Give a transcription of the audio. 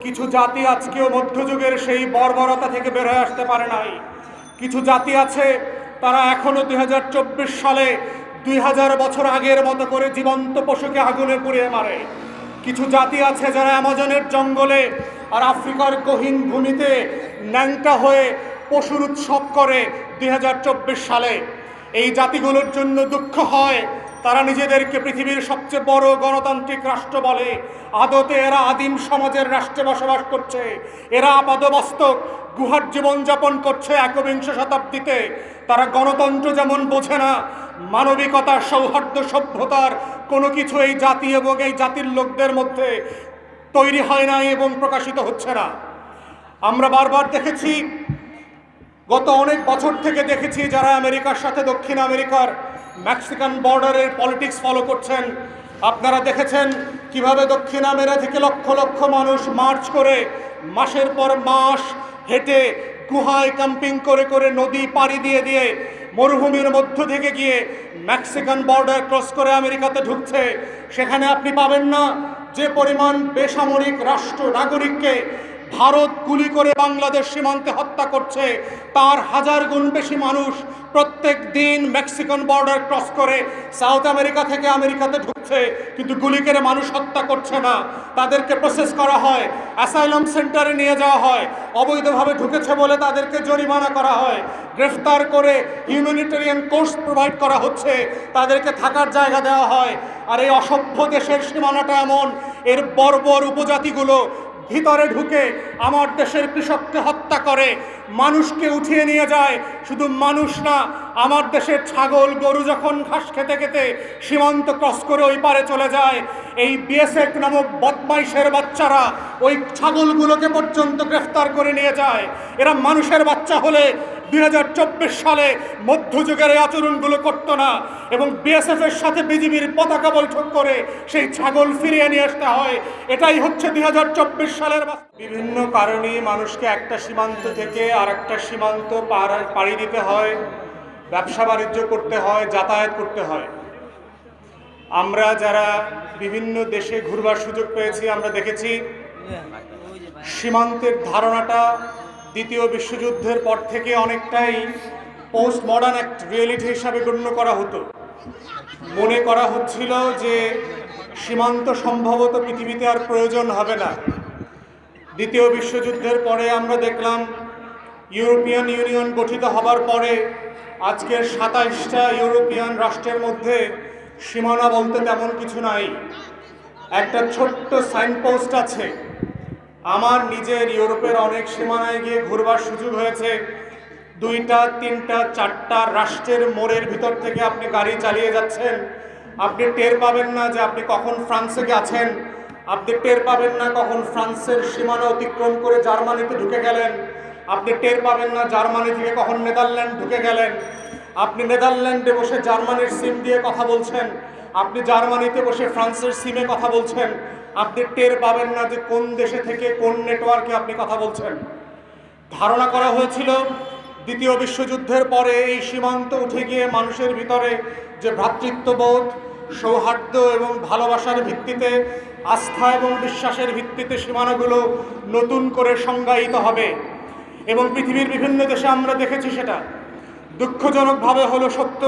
কিছু জাতি আজকেও মধ্যযুগের সেই বর্বরতা থেকে বের হয়ে আসতে পারে নাই। কিছু জাতি আছে, তারা এখনও দুই হাজার চব্বিশ সালে দুই হাজার বছর আগের মতো করে জীবন্ত পশুকে আগুনে পুড়িয়ে মারে। কিছু জাতি আছে যারা অ্যামাজনের জঙ্গলে আর আফ্রিকার গহীন ভূমিতে ন্যাংটা হয়ে পশুর উৎসব করে দুই হাজার চব্বিশ সালে। এই জাতিগুলোর জন্য দুঃখ হয় তারা নিজেদেরকে পৃথিবীর সবচেয়ে বড় গণতান্ত্রিক রাষ্ট্র বলে। আদতে এরা আদিম সমাজের রাষ্ট্রে বসবাস করছে। এরা আপাদবাস্তব গুহার জীবনযাপন করছে একবিংশ শতাব্দীতে। তারা গণতন্ত্র যেমন বোঝে না, মানবিকতা, সৌহার্দ্য, সভ্যতার কোনো কিছু এই জাতি এবং এই জাতির লোকদের মধ্যে তৈরি হয় না এবং প্রকাশিত হচ্ছে না। আমরা বারবার দেখেছি, গত অনেক বছর থেকে দেখেছি যারা আমেরিকার সাথে দক্ষিণ আমেরিকার মেক্সিকান বর্ডারের পলিটিক্স ফলো করছেন। আপনারা দেখেছেন কীভাবে দক্ষিণ আমেরিকা থেকে লক্ষ লক্ষ মানুষ মার্চ করে, মাসের পর মাস হেঁটে গুহায় ক্যাম্পিং করে করে নদী পাড়ি দিয়ে দিয়ে মরুভূমির মধ্য থেকে গিয়ে মেক্সিকান বর্ডার ক্রস করে আমেরিকাতে ঢুকছে। সেখানে আপনি পাবেন না যে পরিমাণ বেসামরিক রাষ্ট্র, নাগরিককে ভারত গুলি করে বাংলাদেশ সীমান্তে হত্যা করছে। তার হাজার গুণ বেশি মানুষ প্রত্যেক দিন মেক্সিকান বর্ডার ক্রস করে সাউথ আমেরিকা থেকে আমেরিকাতে ঢুকছে, কিন্তু গুলি করে মানুষ হত্যা করছে না। তাদেরকে প্রসেস করা হয় অ্যাসাইলাম সেন্টারে নিয়ে যাওয়া হয়, অবৈধভাবে ঢুকেছে বলে তাদেরকে জরিমানা করা হয়, গ্রেফতার করে হিউম্যানিটেরিয়ান কোর্স প্রোভাইড করা হচ্ছে, তাদেরকে থাকার জায়গা দেওয়া হয়। আর এই অসভ্য দেশের সীমানাটা এমন, এর বর্বর উপজাতিগুলো ভিতরে ঢুকে আমার দেশের কৃষককে হত্যা করে, মানুষকে উঠিয়ে নিয়ে যায়। শুধু মানুষ না, আমার দেশের ছাগল, গরু যখন ঘাস খেতে খেতে সীমান্ত ক্রস করে ওই পারে চলে যায়, এই বিএসএফ নামক বদমাইশের বাচ্চারা ওই ছাগলগুলোকে পর্যন্ত গ্রেফতার করে নিয়ে যায়। এরা মানুষের বাচ্চা হলে দুই হাজার চব্বিশ সালে মধ্যযুগের আচরণগুলো করতো না এবং বিএসএফ এর সাথে বিজিবির পতাকা বৈঠক করে সেই ছাগল ফিরিয়ে নিয়ে আসতে হয়। এটাই হচ্ছে দু হাজার চব্বিশ সালের বিভিন্ন কারণে মানুষকে একটা সীমান্ত থেকে আর একটা সীমান্ত পাড়ি দিতে হয়, ব্যবসা বাণিজ্য করতে হয়, যাতায়াত করতে হয়। আমরা যারা বিভিন্ন দেশে ঘুরবার সুযোগ পেয়েছি, আমরা দেখেছি সীমান্তের ধারণাটা দ্বিতীয় বিশ্বযুদ্ধের পর থেকে অনেকটাই পোস্ট মডার্ন এক রিয়েলিটি হিসাবে গণ্য করা হতো। মনে করা হচ্ছিল যে সীমান্ত সম্ভবত পৃথিবীতে আর প্রয়োজন হবে না। দ্বিতীয় বিশ্বযুদ্ধের পরে আমরা দেখলাম ইউরোপিয়ান ইউনিয়ন গঠিত হবার পরে আজকের সাতাইশটা ইউরোপিয়ান রাষ্ট্রের মধ্যে সীমানা বলতে তেমন কিছু নাই। একটা ছোট্ট সাইনপোস্ট আছে। আমার নিজের ইউরোপের অনেক সীমানায় গিয়ে ঘুরবার সুযোগ হয়েছে। দুইটা, তিনটা, চারটা রাষ্ট্রের মোড়ের ভিতর থেকে আপনি গাড়ি চালিয়ে যাচ্ছেন। আপনি টের পাবেন না যে আপনি কখন ফ্রান্সে গেছেন। আপনি টের পাবেন না কখন ফ্রান্সের সীমানা অতিক্রম করে জার্মানিতে ঢুকে গেলেন। আপনি টের পাবেন না জার্মানি থেকে কখন নেদারল্যান্ড ঢুকে গেলেন। আপনি নেদারল্যান্ডে বসে জার্মানির সিম দিয়ে কথা বলছেন, আপনি জার্মানিতে বসে ফ্রান্সের সিমে কথা বলছেন, আপনি টের পাবেন না যে কোন দেশে থেকে কোন নেটওয়ার্কে আপনি কথা বলছেন। ধারণা করা হয়েছিল, দ্বিতীয় বিশ্বযুদ্ধের পরে এই সীমান্ত উঠে গিয়ে মানুষের ভিতরে যে ভ্রাতৃত্ববোধ, সৌহার্দ্য এবং ভালোবাসার ভিত্তিতে, আস্থা এবং বিশ্বাসের ভিত্তিতে সীমানাগুলো নতুন করে সংজ্ঞায়িত হবে। এবং পৃথিবীর বিভিন্ন দেশে আমরা দেখেছি সেটা। দুঃখজনকভাবে হলো সত্য।